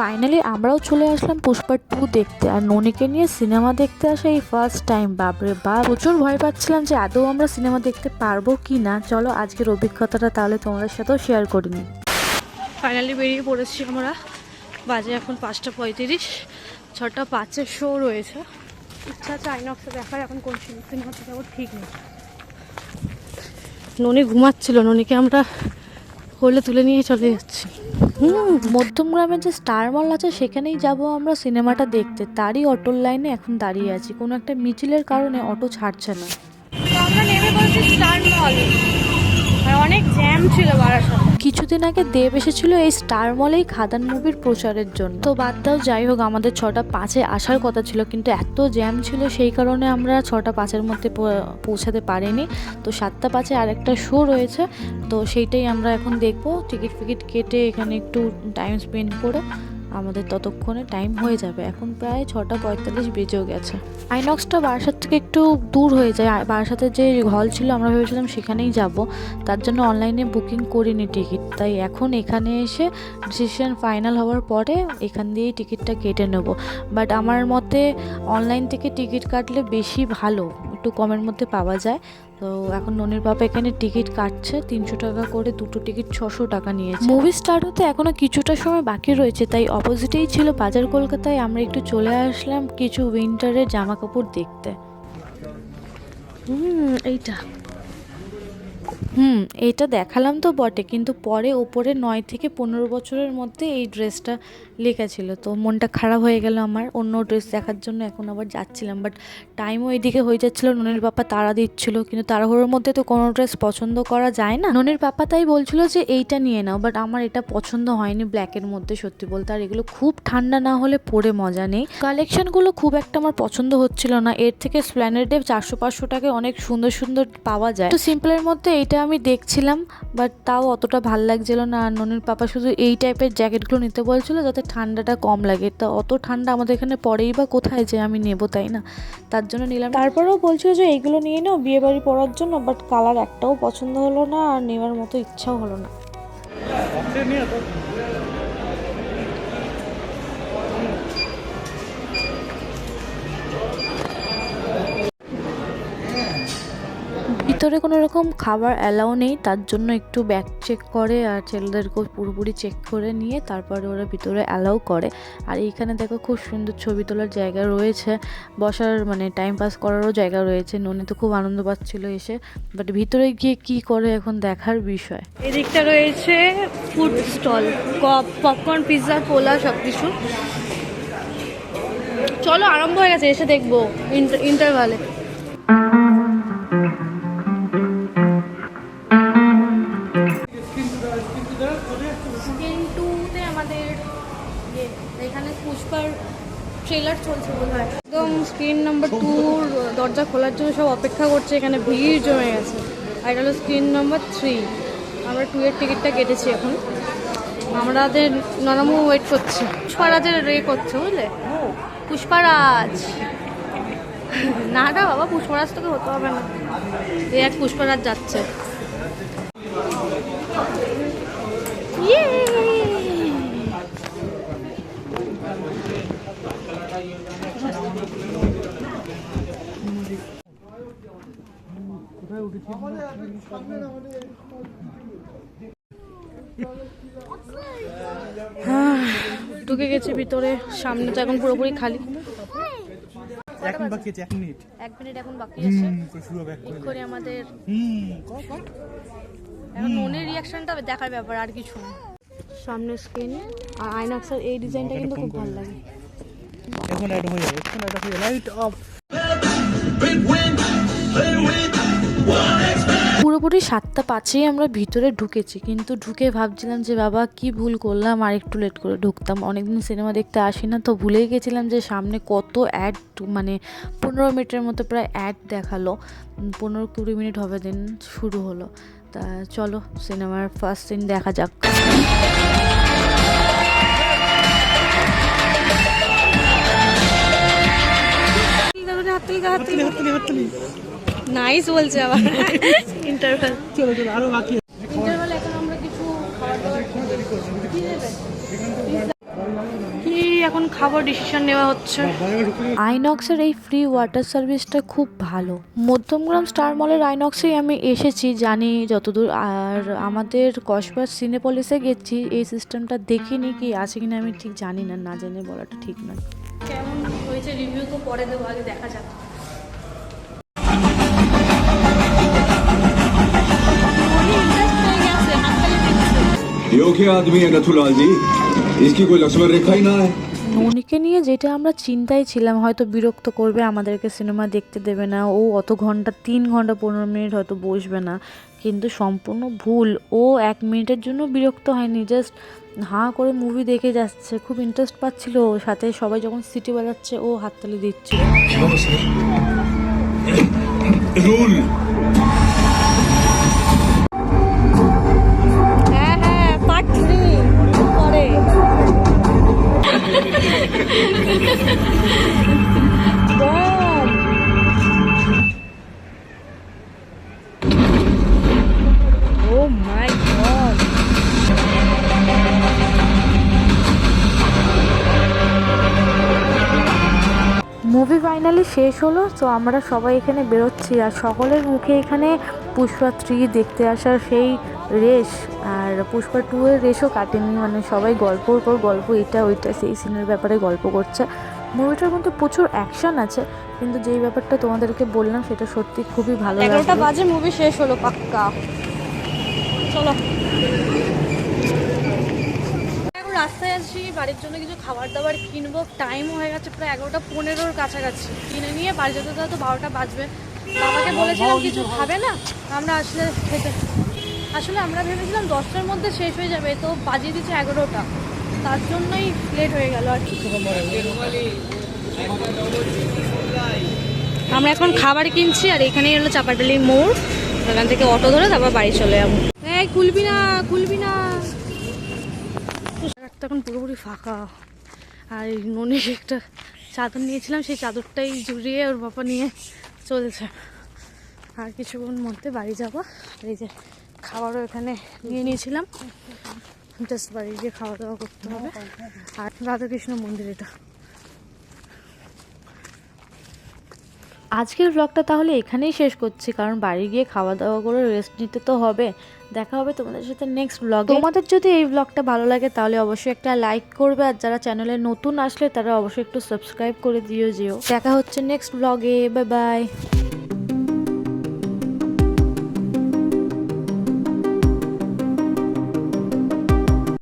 Finally আমরাও চলে আসলাম Pushpa two দেখতে। আর ননিকে নিয়ে সিনেমা দেখতে আসা এই ফার্স্ট টাইম বাপরে বাপ। প্রচুর ভয় পাচ্ছিলাম যে আদৌ আমরা সিনেমা দেখতে পারব কি না। চলো, আজকের অভিজ্ঞতাটা তাহলে তোমাদের সাথেও শেয়ার করে নিই। ফাইনালি বেরিয়ে পড়েছি আমরা। বাজে এখন পাঁচটা পঁয়ত্রিশ, ছটা পাঁচের শো রয়েছে। ইচ্ছা আছে আইনক্সে দেখার, এখন কোন সিনেমাতে যাব ঠিক নেই। ননি ঘুমাচ্ছিল, ননিকে আমরা কোলে তুলে নিয়ে চলে যাচ্ছি। হুম মধ্যমগ্রামে যে স্টার মল আছে, সেখানেই যাব আমরা সিনেমাটা দেখতে। তারই অটোর লাইনে এখন দাঁড়িয়ে আছি। কোনো একটা মিছিলের কারণে অটো ছাড়ছে না। আমরা নেমে স্টার মল। অনেক জ্যাম ছিল কিছুদিন আগে দেব এসেছিল এই স্টার মলেই খাদান মুভির প্রচারের জন্য। তো বাদ দাও, যাই হোক, আমাদের ছটা পাঁচে আসার কথা ছিল, কিন্তু এত জ্যাম ছিল, সেই কারণে আমরা ছটা পাঁচের মধ্যে পৌঁছাতে পারিনি। তো সাতটা পাঁচে আরেকটা শো রয়েছে, তো সেইটাই আমরা এখন দেখব। টিকিট ফিকিট কেটে এখানে একটু টাইম স্পেন্ড করে। আমাদের ততক্ষণে টাইম হয়ে যাবে। এখন প্রায় ছটা পঁয়তাল্লিশ বেজেও গেছে। আইনক্সটা বারাসাত থেকে একটু দূর হয়ে যায়। আর বারাসাতে যে হল ছিল, আমরা ভেবেছিলাম সেখানেই যাব। তার জন্য অনলাইনে বুকিং করিনি টিকিট তাই এখন এখানে এসে ডিসিশন ফাইনাল হওয়ার পরে এখান দিয়েই টিকিটটা কেটে নেব। বাট আমার মতে অনলাইন থেকে টিকিট কাটলে বেশি ভালো। একটু কমের মধ্যে পাওয়া যায়। তো এখন ননির বাবা এখানে টিকিট কাটছে, তিনশো টাকা করে দুটো টিকিট ছশো টাকা নিয়েছে। মুভি স্টার্ট হতে এখনও কিছুটা সময় বাকি রয়েছে, তাই অপোজিটেই ছিল বাজার কলকাতায়। আমরা একটু চলে আসলাম কিছু উইন্টারের জামা কাপড় দেখতে। হুম, এইটা। হুম এইটা দেখালাম তো বটে, কিন্তু পরে ওপরে নয় থেকে পনেরো বছরের মধ্যে এই ড্রেসটা লেখা ছিল। তো মনটা খারাপ হয়ে গেল আমার, অন্য ড্রেস দেখার জন্য এখন আবার যাচ্ছিলাম বাট টাইমও এইদিকে হয়ে যাচ্ছিল, ননির পাপা তাড়া দিচ্ছিল, কিন্তু তাড়াহুড়োর মধ্যে তো কোনো ড্রেস পছন্দ করা যায় না। ননির পাপা তাই বলছিল যে, এইটা নিয়ে নাও বাট আমার এটা পছন্দ হয়নি ব্ল্যাকের মধ্যে, সত্যি বলতে, আর এগুলো খুব ঠান্ডা না হলে পরে মজা নেই। কালেকশনগুলো খুব একটা আমার পছন্দ হচ্ছিল না, এর থেকে স্প্ল্যানেডে চারশো পাঁচশো টাকায় অনেক সুন্দর সুন্দর পাওয়া যায়। তো সিম্পলের মধ্যে এইটা আমি দেখছিলাম বাট তাও অতটা ভালো লাগছিল না। আর ননির পাপা শুধু এই টাইপের জ্যাকেটগুলো নিতে বলছিল যাতে ঠান্ডাটা কম লাগে। তা অত ঠান্ডা আমাদের এখানে পরেই বা কোথায় যে আমি নেব তাই না? তার জন্য নিলাম। তারপরেও বলছিল যে এইগুলো নিয়ে নাও বিয়ে বাড়ি পরার জন্য বাট কালার একটাও পছন্দ হলো না আর নেওয়ার মতো ইচ্ছাও হলো না। ভিতরে কোনো রকম খাবার অ্যালাউ নেই, তার জন্য একটু ব্যাগ চেক করে আর ছেলেদেরকেও পুরোপুরি চেক করে নিয়ে তারপরে ওরা ভিতরে অ্যালাউ করে। আর এইখানে দেখো খুব সুন্দর ছবি তোলার জায়গা রয়েছে, বসার মানে টাইম পাস করারও জায়গা রয়েছে, ননি তো খুব আনন্দ পাচ্ছিল এসে। বাট ভিতরে গিয়ে কি করে এখন দেখার বিষয়? এদিকটা রয়েছে food stall popcorn pizza cola সব কিছু চলো, আরম্ভ হয়ে গেছে, এসে দেখব ইন্টারভালে এখানে পুষ্পার ট্রেলার চলছে বোধ হয়। একদম স্ক্রিন নাম্বার টুর দরজা খোলার জন্য সব অপেক্ষা করছে, এখানে ভিড় জমে গেছে। আর এটা হলো স্ক্রিন নাম্বার থ্রি আমরা টু এর টিকিটটা কেটেছি এখন। আমাদের নরমও ওয়েট করছে। পুষ্পারাজের রে করছে, বুঝলে? পুষ্পারাজ। না না বাবা, পুষ্পারাজ তোকে হতে হবে না। এই এক পুষ্পারাজ যাচ্ছে। Yay! ঢুকে গেছে ভিতরে সামনে তো এখন পুরোপুরি খালি। এখন বাকি আছে এক মিনিট। এক মিনিট এখন বাকি আছে। শুরু হবে করে আমাদের হুম ক ক? এখন মনের রিয়াকশনটা দেখার ব্যাপার আর কিছু না। সামনে স্ক্রিন আর আইনক্সের এই ডিজাইনটা কিন্তু খুব ভালো লাগে। এখন অ্যাড হয়ে যাবে এখন অ্যাড হয়ে লাইট অফ পুরোপুরি সাতটা পাঁচেই আমরা ভিতরে ঢুকেছি, কিন্তু ঢুকে ভাবছিলাম যে, বাবা, কি ভুল করলাম, আর একটু লেট করে ঢুকতাম। অনেকদিন সিনেমা দেখতে আসি না, তো ভুলেই গেছিলাম যে, সামনে কত অ্যাড মানে পনেরো মিনিটের মতো প্রায় অ্যাড দেখাল। পনেরো কুড়ি মিনিট হবে দিন শুরু হলো। তা চলো, সিনেমার ফার্স্ট সিন দেখা যাক। নাইস বলছে আবার। ইন্টারভেল চলো চলো আরও বাকি আছে। ইন্টারভেল এখন আমরা কিছু খাবার দাবার কি এখন খাবার ডিসিশন নেওয়া হচ্ছে। আইনক্সের এই ফ্রি ওয়াটার সার্ভিসটা খুব ভালো। মধ্যমগ্রাম স্টার মলের আইনক্সেই আমি এসেছি জানি যতদূর। আর আমাদের কসবার সিনেপলিসে গেছি এই সিস্টেমটা দেখিনি কি আছে কিনা আমি ঠিক জানি না না জেনে বলাটা ঠিক নয়। কেমন হয়েছে রিভিউ তো পরে দেবো আগে দেখা যাক। यो क्या आदमी है नथुलाल जी इसकी कोई लक्ष्मण रेखा ही ना है ননিকে নিয়ে যেটা আমরা চিন্তায় ছিলাম হয়তো বিরক্ত করবে আমাদেরকে সিনেমা দেখতে দেবে না ও অত ঘন্টা তিন ঘন্টা পনেরো মিনিট হয়তো বসবে না কিন্তু সম্পূর্ণ ভুল ও এক মিনিটের জন্য বিরক্ত হয়নি জাস্ট হাঁ করে মুভি দেখে যাচ্ছে খুব ইন্টারেস্ট পাচ্ছিল ওর সাথে সবাই যখন সিটি বাজাচ্ছে ও হাততালি দিচ্ছিল रूल মুভি ফাইনালি শেষ হলো, তো আমরা সবাই এখানে বেরোচ্ছি আর সকলের মুখে এখানে পুষ্পা থ্রি দেখতে আসার সেই রেশ আর পুষ্পা টু এর রেশও কাটেনি মানে সবাই গল্পর পর গল্প, এটা, ওইটা, সেই সিনের ব্যাপারে গল্প করছে। মুভিটার মধ্যে প্রচুর অ্যাকশন আছে, কিন্তু যেই ব্যাপারটা তোমাদেরকে বললাম, সেটা সত্যি খুবই ভালো এগারোটা বাজে মুভি শেষ হলো, পাক্কা। চলো। রাস্তায় আছি বাড়ির জন্য কিছু খাবার দাবার কিনবো টাইম হয়ে গেছে প্রায় এগারোটা পনেরোর কাছাকাছি। কিনে নিয়ে বাড়ি যেতে তো বারোটা বাজবে। বাবাকে বলেছিলাম, কিছু খাবে না? আমরা আসলে খেতে আসলে আমরা ভেবেছিলাম দশটার মধ্যে শেষ হয়ে যাবে, তো বাজিয়ে দিচ্ছে এগারোটা। তার জন্যই লেট হয়ে গেল আর কি। আমরা এখন খাবার কিনছি আর এখানেই হলো চাপাটালি মোড়। এখান থেকে অটো ধরে তারপর বাড়ি চলে যাব। এই খুলবি না খুলবি না। এখন পুরোপুরি ফাঁকা। আর ননির একটা চাদর নিয়েছিলাম, সেই চাদরটাই জুড়িয়ে ওর বাবা নিয়ে চলেছে। আর কিছুক্ষণ মধ্যে বাড়ি যাব। এই যে খাবারও এখানে নিয়ে নিয়েছিলাম। জাস্ট বাড়ি গিয়ে খাওয়া দাওয়া করতে হবে। আর রাধাকৃষ্ণ মন্দির এটা। আজকের ব্লগটা তাহলে এখানেই শেষ করছি কারণ বাড়ি গিয়ে খাওয়া দাওয়া করে রেস্ট নিতে তো হবে। দেখা হবে তোমাদের সাথে নেক্সট ব্লগ তোমাদের যদি এই ব্লগটা ভালো লাগে তাহলে অবশ্যই একটা লাইক করবে। আর যারা চ্যানেলে নতুন আসলে তারা অবশ্যই একটু সাবস্ক্রাইব করে দিও যেও। দেখা হচ্ছে নেক্সট ব্লগে বাই বাই